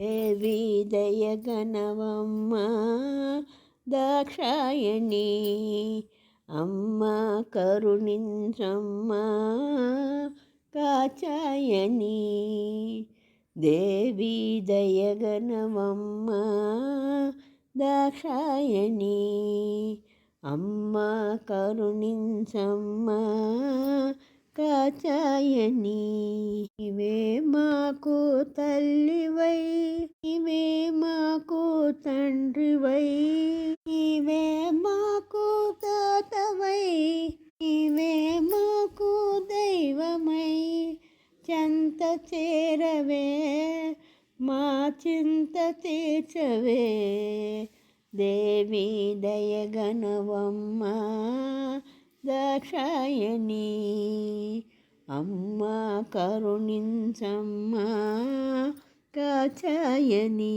దేవి దయగనవమ్మ దాక్షాయణి అమ్మ కరుణింద్రమ్మ కాచాయణి. దేవి దయగనవమ్మ దాక్షాయణి అమ్మ కరుణించమ్మ కాచాయని ఇవే మాకు తల్లివై ఇవే మాకు తండ్రివై ఇవే మాకు తాతవై ఇవే మాకు దైవమై. చెంత చేరవే మా చింత తీర్చవే. దేవి దయగనవమ్మ దాక్షాయణి అమ్మ కరుణించమ్మ కాచాయని.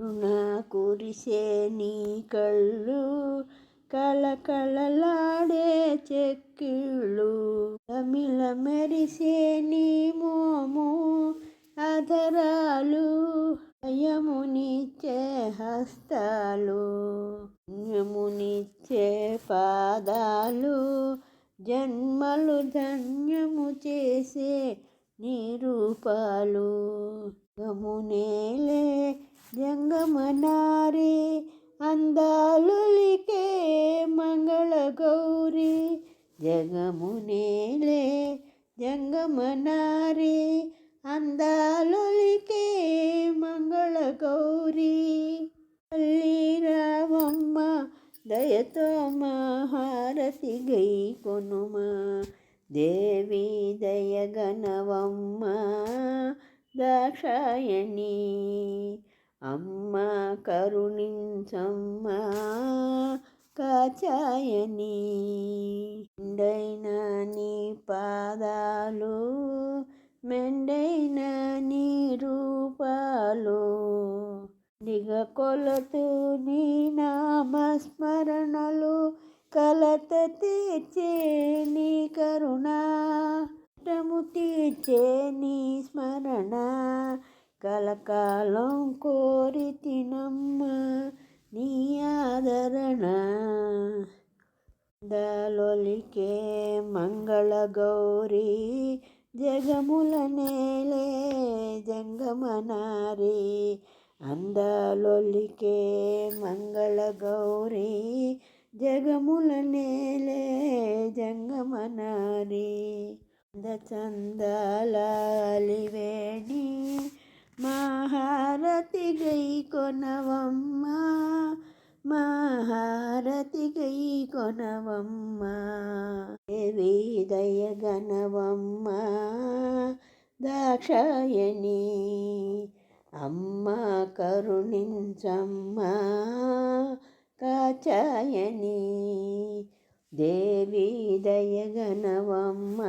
రుణ కురిసే నీ కళ్ళు కళకళలాడే చెక్కిళ్ళు. తమిళ మెరిసే నీ మోము అధరాలు భయమునిచ్చే హస్తాలు పుణ్యమునిచ్చే పాదాలు జన్మలు ధన్యము చేసే నీ రూపాలు. గమునేలే జంగమనారి అందాలులికే మంగళ గౌరి. జగమునేలే జంగమనారి అందాలులికే మంగళ గౌరీ. రావమ్మ దయతో గై కొనుమ దేవి దయగనవమ్మ దాక్షాయణి. అమ్మ కరుణించమ్మ కాచాయని నీ పాదాలు మెండైన నీ రూపాలు. దిగ కొలతు నీ నామస్మరణలు కలత తీర్చే నీ కరుణ తీర్చే నీ స్మరణ. కలకాలం కోరి తినమ్మ నీ ఆదరణ. దలొలికే మంగళ గౌరీ జగముల నేలే జంగమనారి. అందలొలికే మంగళ గౌరీ జగముల నేలే జంగమనారి. చందాలివేణి మహారతి గై కొనవమ్మ మహారతి గై కొనవమ్మ. దేవి దయగనవమ్మ దాక్షాయణి అమ్మ కరుణించమ్మ. కాచాయని దేవి దయగనవమ్మ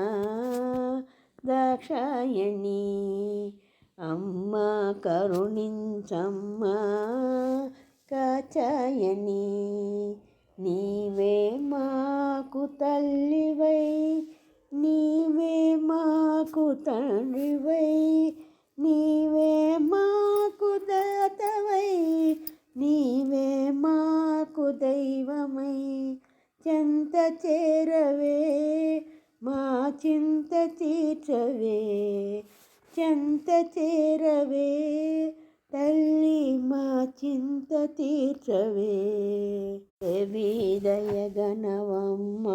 దాక్షాయణి అమ్మ కరుణించమ్మ కాచాయని నీవే మాకు తల్లివై నీవే మాకు తండ్రివై నీవే మా చేరవే మా చింత తీర్చవే చెంత చేరవే తల్లి మా చింత తీర్చవే. దేవి దయగనవమ్మ